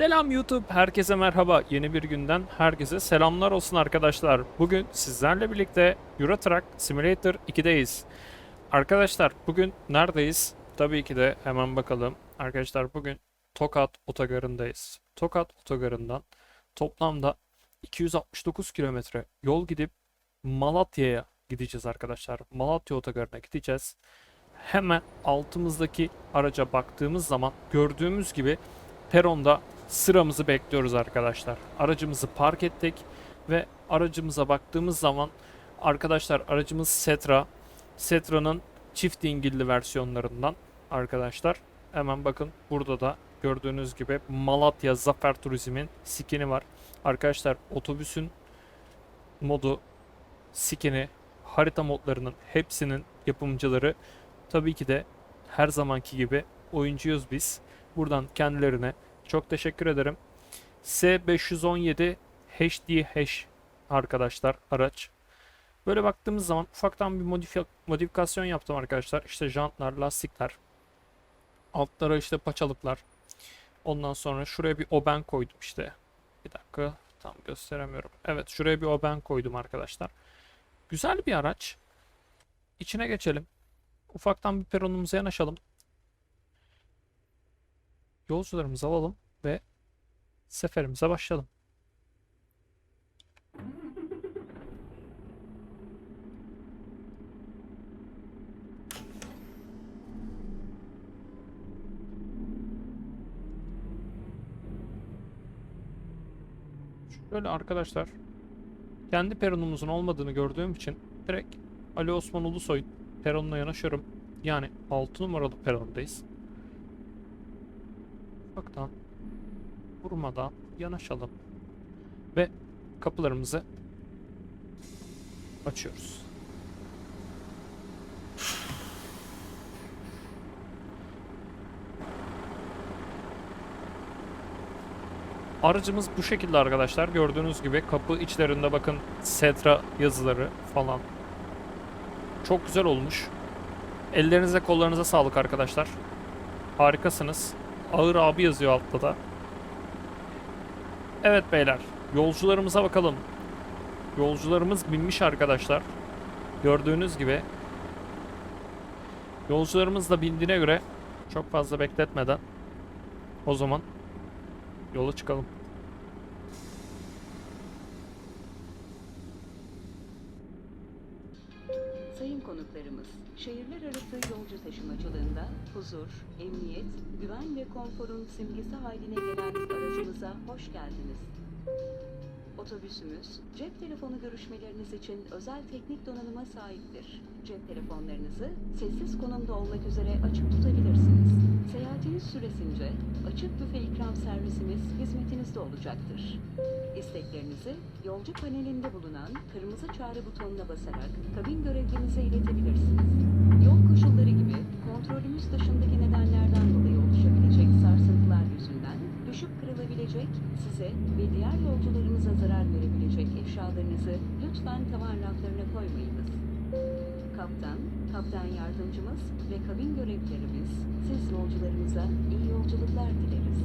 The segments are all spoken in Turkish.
Selam YouTube, herkese merhaba. Yeni bir günden herkese selamlar olsun arkadaşlar. Bugün sizlerle birlikte Euro Truck Simulator 2'deyiz. Arkadaşlar bugün neredeyiz? Tabii ki de hemen bakalım. Arkadaşlar bugün Tokat Otogarı'ndayız. Tokat Otogarı'ndan toplamda 269 kilometre yol gidip Malatya'ya gideceğiz arkadaşlar. Malatya Otogarı'na gideceğiz. Hemen altımızdaki araca baktığımız zaman gördüğümüz gibi peronda sıramızı bekliyoruz arkadaşlar. Aracımızı park ettik ve aracımıza baktığımız zaman arkadaşlar aracımız Setra. Setra'nın çift dingilli versiyonlarından arkadaşlar. Hemen bakın burada da gördüğünüz gibi Malatya Zafer Turizm'in skini var. Arkadaşlar otobüsün modu, skini, harita modlarının hepsinin yapımcıları tabii ki de her zamanki gibi oyuncuyuz biz. Buradan kendilerine çok teşekkür ederim. S517 HD Hash arkadaşlar araç. Böyle baktığımız zaman ufaktan bir modifi- modifikasyon yaptım arkadaşlar. İşte jantlar, lastikler. Altlara işte paçalıklar. Ondan sonra şuraya bir oben koydum işte. Bir dakika tam gösteremiyorum. Evet şuraya bir oben koydum arkadaşlar. Güzel bir araç. İçine geçelim. Ufaktan bir peronumuza yanaşalım. Yolcularımızı alalım seferimize başlayalım. Şöyle arkadaşlar kendi peronumuzun olmadığını gördüğüm için direkt Ali Osman Ulusoy peronuna yanaşıyorum. Yani 6 numaralı perondayız. Ufaktan vurmadan yanaşalım ve kapılarımızı açıyoruz. Aracımız bu şekilde arkadaşlar. Gördüğünüz gibi kapı içlerinde bakın Setra yazıları falan. Çok güzel olmuş. Ellerinize kollarınıza sağlık arkadaşlar. Harikasınız. Ağır abi yazıyor altta da. Evet beyler. Yolcularımıza bakalım. Yolcularımız binmiş arkadaşlar. Gördüğünüz gibi. Yolcularımız da bindiğine göre çok fazla bekletmeden o zaman yola çıkalım. Sayın konuklarımız, şehirler arası yolcu taşımacılığında huzur, emniyet, güven ve konforun simgesi haline gelen aracımıza hoş geldiniz. Otobüsümüz, cep telefonu görüşmeleriniz için özel teknik donanıma sahiptir. Cep telefonlarınızı sessiz konumda olmak üzere açık tutabilirsiniz. Seyahatiniz süresince açık büfe ikram servisimiz hizmetinizde olacaktır. İsteklerinizi yolcu panelinde bulunan kırmızı çağrı butonuna basarak kabin görevlinize iletebilirsiniz. Yol koşulları gibi kontrolümüz dışındaki nedenlerden dolayı oluşabilecek sarsıntılar yüzünden düşüp kırılabilecek, size ve diğer yolcularımıza zarar verebilecek eşyalarınızı lütfen tavan raflarına koymayınız. Kaptan, kaptan yardımcımız ve kabin görevlilerimiz siz yolcularımıza iyi yolculuklar dileriz.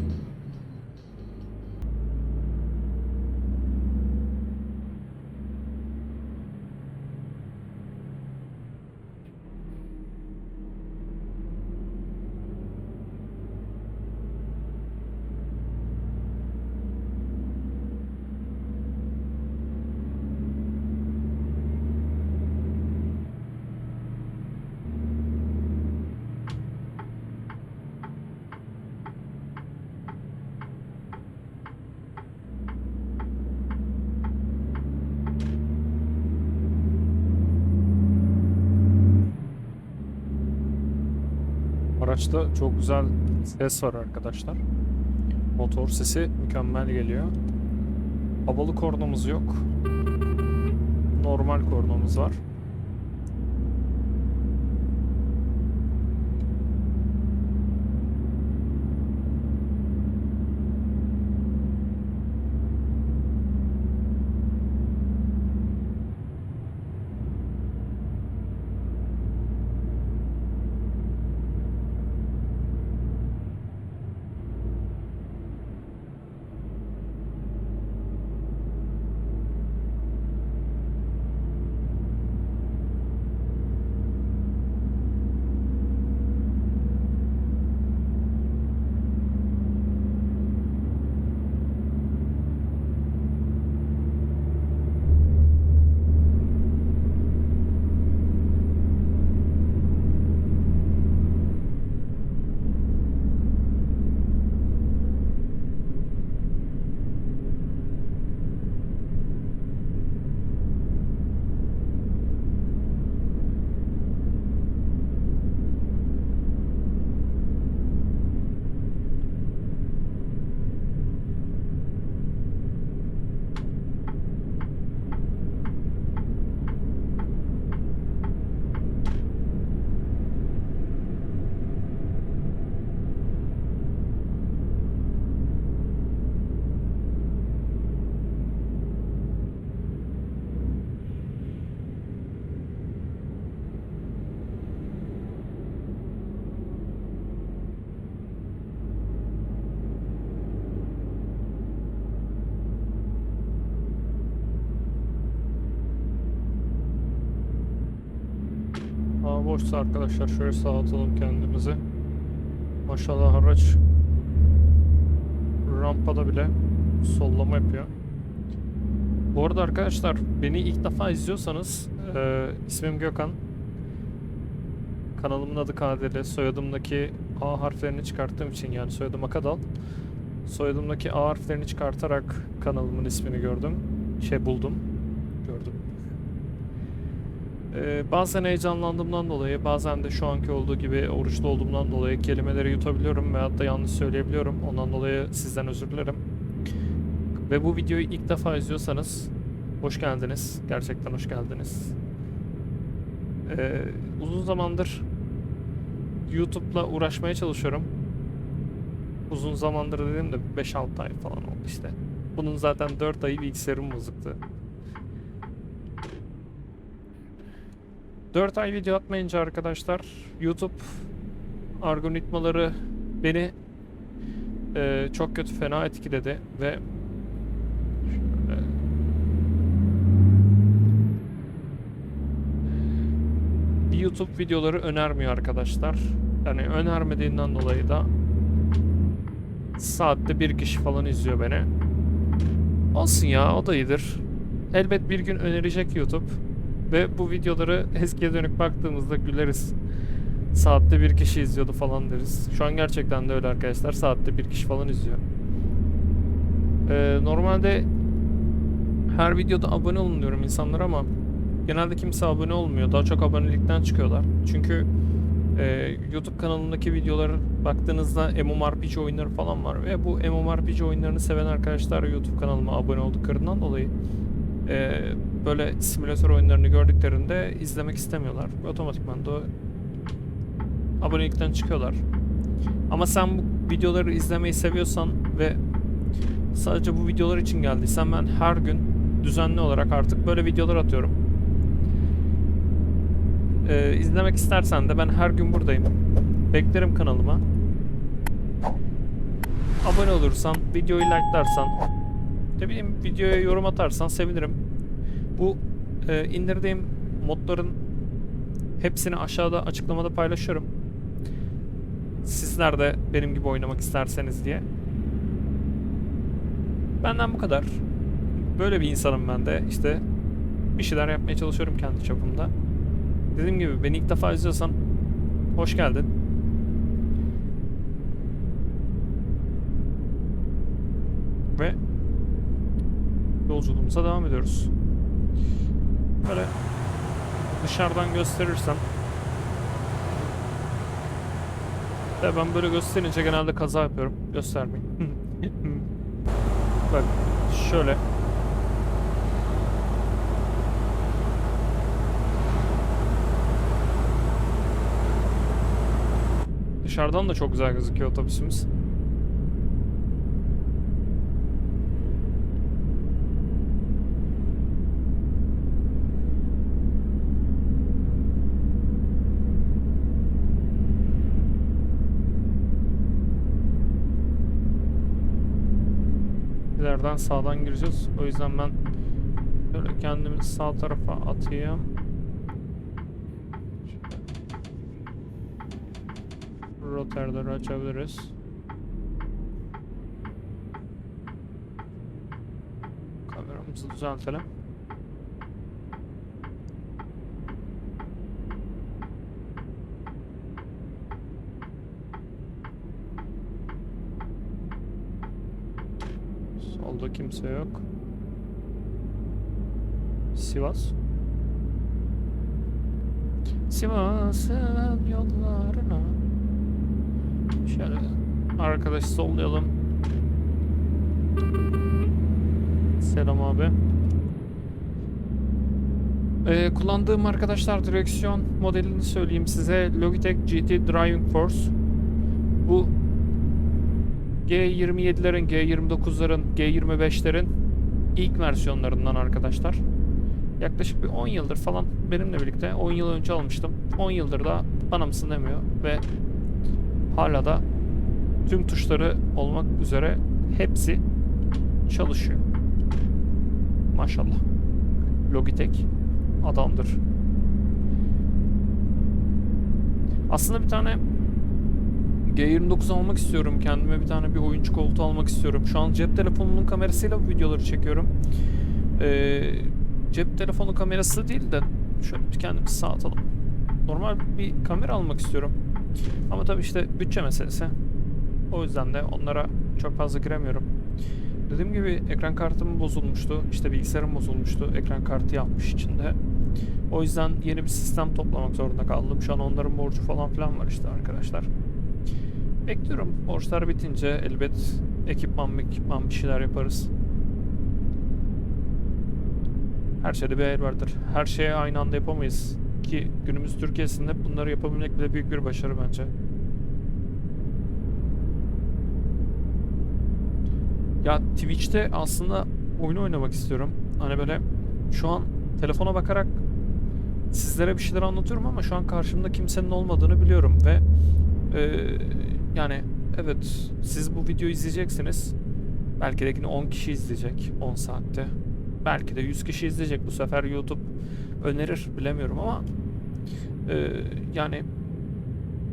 Araçta çok güzel ses var arkadaşlar. Motor sesi mükemmel geliyor. Havalı kornamız yok. Normal kornamız var. Boşsa arkadaşlar şöyle sağa atalım kendimizi. Maşallah araç rampada bile sollama yapıyor. Bu arada arkadaşlar beni ilk defa izliyorsanız eee ismim Gökhan. Kanalımın adı KDL. Soyadımdaki A harflerini çıkarttığım için yani soyadım Akadal. Soyadımdaki A harflerini çıkartarak kanalımın ismini gördüm. Şey buldum. Gördüm. Ee, bazen heyecanlandığımdan dolayı, bazen de şu anki olduğu gibi oruçlu olduğumdan dolayı kelimeleri yutabiliyorum veyahut da yanlış söyleyebiliyorum. Ondan dolayı sizden özür dilerim. Ve bu videoyu ilk defa izliyorsanız hoş geldiniz. Gerçekten hoş geldiniz. Ee, uzun zamandır YouTube'la uğraşmaya çalışıyorum. Uzun zamandır dedim de 5-6 ay falan oldu işte. Bunun zaten 4 ayı bilgisayarım bozuktu. 4 ay video atmayınca arkadaşlar YouTube algoritmaları beni e, çok kötü fena etkiledi ve şöyle YouTube videoları önermiyor arkadaşlar. Yani önermediğinden dolayı da saatte bir kişi falan izliyor beni. Olsun ya o da iyidir. Elbet bir gün önerecek YouTube. Ve bu videoları eskiye dönük baktığımızda güleriz. Saatte bir kişi izliyordu falan deriz. Şu an gerçekten de öyle arkadaşlar. Saatte bir kişi falan izliyor. Ee, normalde her videoda abone olun diyorum insanlara ama genelde kimse abone olmuyor. Daha çok abonelikten çıkıyorlar. Çünkü e, YouTube kanalındaki videoları baktığınızda MMORPG oyunları falan var ve bu MMORPG oyunlarını seven arkadaşlar YouTube kanalıma abone olduklarından dolayı e, böyle simülatör oyunlarını gördüklerinde izlemek istemiyorlar. Otomatikman da abonelikten çıkıyorlar. Ama sen bu videoları izlemeyi seviyorsan ve sadece bu videolar için geldiysen ben her gün düzenli olarak artık böyle videolar atıyorum. Ee, izlemek istersen de ben her gün buradayım. Beklerim kanalıma. Abone olursan, videoyu like'larsan, ne bileyim videoya yorum atarsan sevinirim. Bu e, indirdiğim modların hepsini aşağıda açıklamada paylaşıyorum. Sizler de benim gibi oynamak isterseniz diye. Benden bu kadar. Böyle bir insanım ben de. İşte bir şeyler yapmaya çalışıyorum kendi çapımda. Dediğim gibi beni ilk defa izliyorsan hoş geldin. Ve yolculuğumuza devam ediyoruz. Böyle dışarıdan gösterirsem ve ben böyle gösterince genelde kaza yapıyorum. Göstermeyin. Bak şöyle Dışarıdan da çok güzel gözüküyor otobüsümüz. İleriden sağdan gireceğiz. O yüzden ben şöyle kendimi sağ tarafa atayım. Rotarları açabiliriz. Kameramızı düzeltelim. Solda kimse yok. Sivas. Sivas'ın yollarına Şöyle arkadaşı sollayalım. Selam abi. Ee, kullandığım arkadaşlar direksiyon modelini söyleyeyim size. Logitech GT Driving Force. Bu G27'lerin, G29'ların, G25'lerin ilk versiyonlarından arkadaşlar. Yaklaşık bir 10 yıldır falan benimle birlikte 10 yıl önce almıştım. 10 yıldır da bana mısın demiyor ve hala da tüm tuşları olmak üzere hepsi çalışıyor. Maşallah. Logitech adamdır. Aslında bir tane G29 almak istiyorum. Kendime bir tane bir oyuncu koltuğu almak istiyorum. Şu an cep telefonunun kamerasıyla bu videoları çekiyorum. Ee, cep telefonu kamerası değil de şöyle bir kendimizi sağ atalım. Normal bir kamera almak istiyorum. Ama tabii işte bütçe meselesi. O yüzden de onlara çok fazla giremiyorum. Dediğim gibi ekran kartım bozulmuştu. İşte bilgisayarım bozulmuştu. Ekran kartı yapmış içinde. O yüzden yeni bir sistem toplamak zorunda kaldım. Şu an onların borcu falan filan var işte arkadaşlar. Bekliyorum. Borçlar bitince elbet ekipman ekipman bir şeyler yaparız. Her şeyde bir hayır vardır. Her şeye aynı anda yapamayız. Ki günümüz Türkiye'sinde bunları yapabilmek bile büyük bir başarı bence. Ya Twitch'te aslında oyun oynamak istiyorum. Hani böyle şu an telefona bakarak sizlere bir şeyler anlatıyorum ama şu an karşımda kimsenin olmadığını biliyorum ve e, yani evet siz bu videoyu izleyeceksiniz. Belki de yine 10 kişi izleyecek 10 saatte. Belki de 100 kişi izleyecek bu sefer YouTube önerir bilemiyorum ama e, yani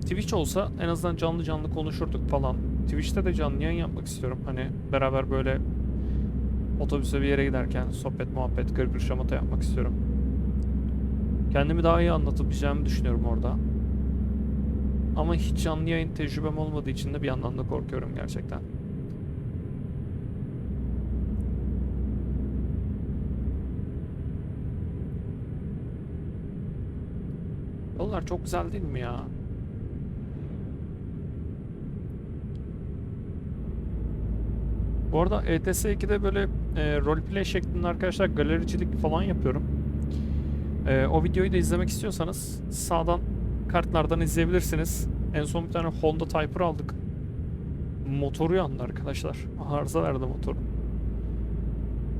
Twitch olsa en azından canlı canlı konuşurduk falan. Twitch'te de canlı yayın yapmak istiyorum. Hani beraber böyle otobüse bir yere giderken sohbet, muhabbet, gırgır şamata yapmak istiyorum. Kendimi daha iyi anlatabileceğimi düşünüyorum orada. Ama hiç canlı yayın tecrübem olmadığı için de bir yandan da korkuyorum gerçekten. Yollar çok güzel değil mi ya? Bu arada ETS 2'de böyle e, roleplay şeklinde arkadaşlar galericilik falan yapıyorum. E, o videoyu da izlemek istiyorsanız sağdan kartlardan izleyebilirsiniz. En son bir tane Honda Typer aldık. Motoru yandı arkadaşlar. Arıza verdi motor.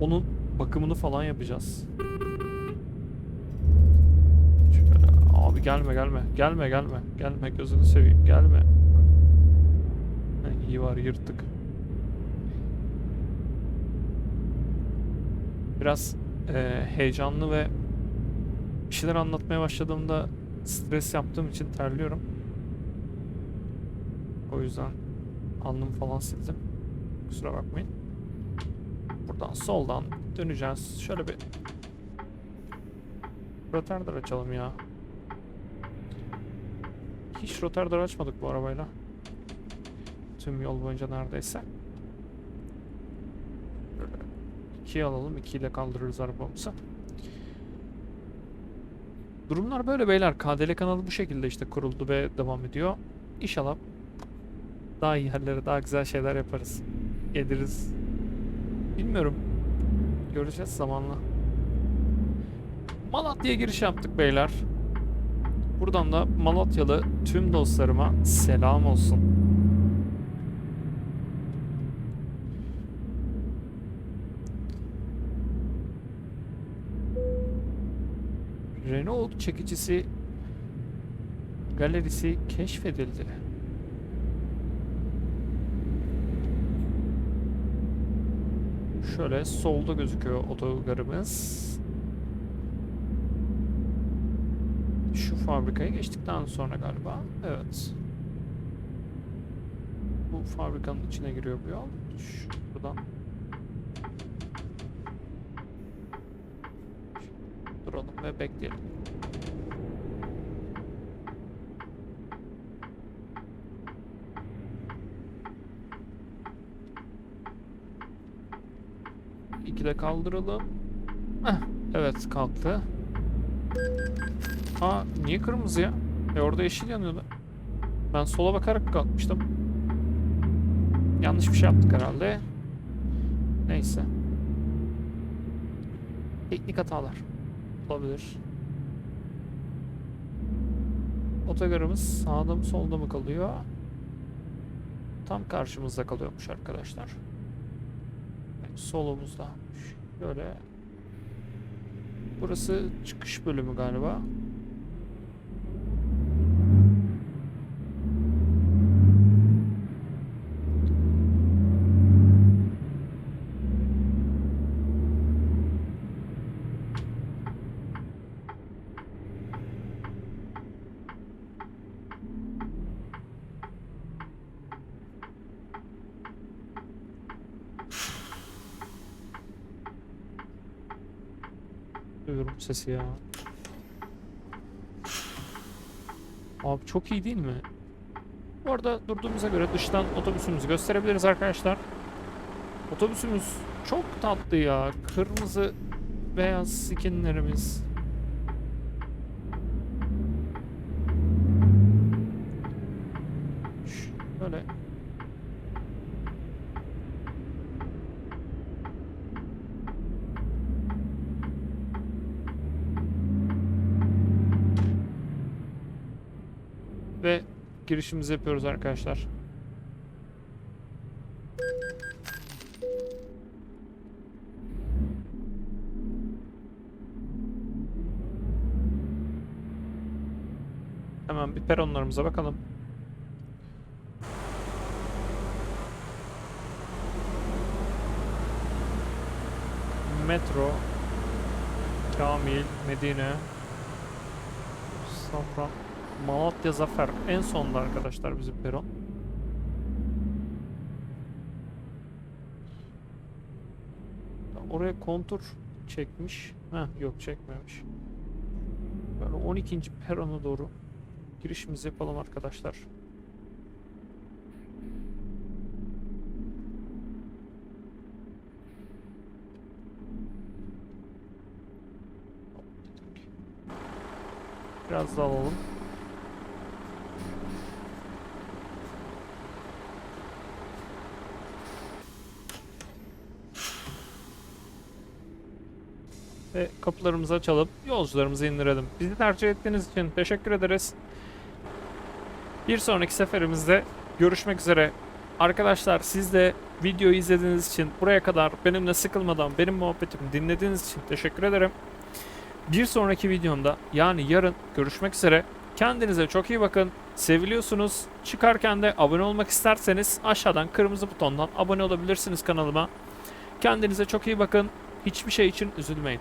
Onun bakımını falan yapacağız. Abi gelme gelme. Gelme gelme. Gelme gözünü seveyim. Gelme. Ha, iyi var yırttık. Biraz e, heyecanlı ve bir şeyler anlatmaya başladığımda stres yaptığım için terliyorum. O yüzden alnımı falan sildim. Kusura bakmayın. Buradan soldan döneceğiz. Şöyle bir rotarder açalım ya. Hiç rotarder açmadık bu arabayla. Tüm yol boyunca neredeyse. Böyle ikiye alalım. 2 ile kaldırırız arabamızı. Durumlar böyle beyler. KDL kanalı bu şekilde işte kuruldu ve devam ediyor. İnşallah daha iyi yerlere, daha güzel şeyler yaparız. Geliriz. Bilmiyorum. Göreceğiz zamanla. Malatya'ya giriş yaptık beyler. Buradan da Malatyalı tüm dostlarıma selam olsun. Renault çekicisi galerisi keşfedildi. Şöyle solda gözüküyor otogarımız. Şu fabrikaya geçtikten sonra galiba. Evet. Bu fabrikanın içine giriyor bu yol. Şuradan. Duralım ve bekleyelim. İki de kaldıralım. Heh, evet kalktı. Aa niye kırmızı ya? E orada yeşil yanıyordu. Ben sola bakarak kalkmıştım. Yanlış bir şey yaptık herhalde. Neyse. Teknik hatalar. Olabilir. Otogarımız sağda mı solda mı kalıyor? Tam karşımızda kalıyormuş arkadaşlar. Solumuzda. Şöyle. Burası çıkış bölümü galiba. Seviyorum bu sesi ya. Abi çok iyi değil mi? Bu arada durduğumuza göre dıştan otobüsümüzü gösterebiliriz arkadaşlar. Otobüsümüz çok tatlı ya. Kırmızı beyaz skinlerimiz. Şöyle ve girişimizi yapıyoruz arkadaşlar. Hemen bir peronlarımıza bakalım. Metro Kamil, Medine Safran Malatya Zafer en sonda arkadaşlar bizim peron. Oraya kontur çekmiş. Heh, yok çekmemiş. Böyle 12. perona doğru girişimizi yapalım arkadaşlar. Biraz daha alalım. Ve kapılarımızı açalım. Yolcularımızı indirelim. Bizi tercih ettiğiniz için teşekkür ederiz. Bir sonraki seferimizde görüşmek üzere. Arkadaşlar siz de videoyu izlediğiniz için buraya kadar benimle sıkılmadan benim muhabbetimi dinlediğiniz için teşekkür ederim. Bir sonraki videomda yani yarın görüşmek üzere. Kendinize çok iyi bakın. Seviliyorsunuz. Çıkarken de abone olmak isterseniz aşağıdan kırmızı butondan abone olabilirsiniz kanalıma. Kendinize çok iyi bakın. Hiçbir şey için üzülmeyin.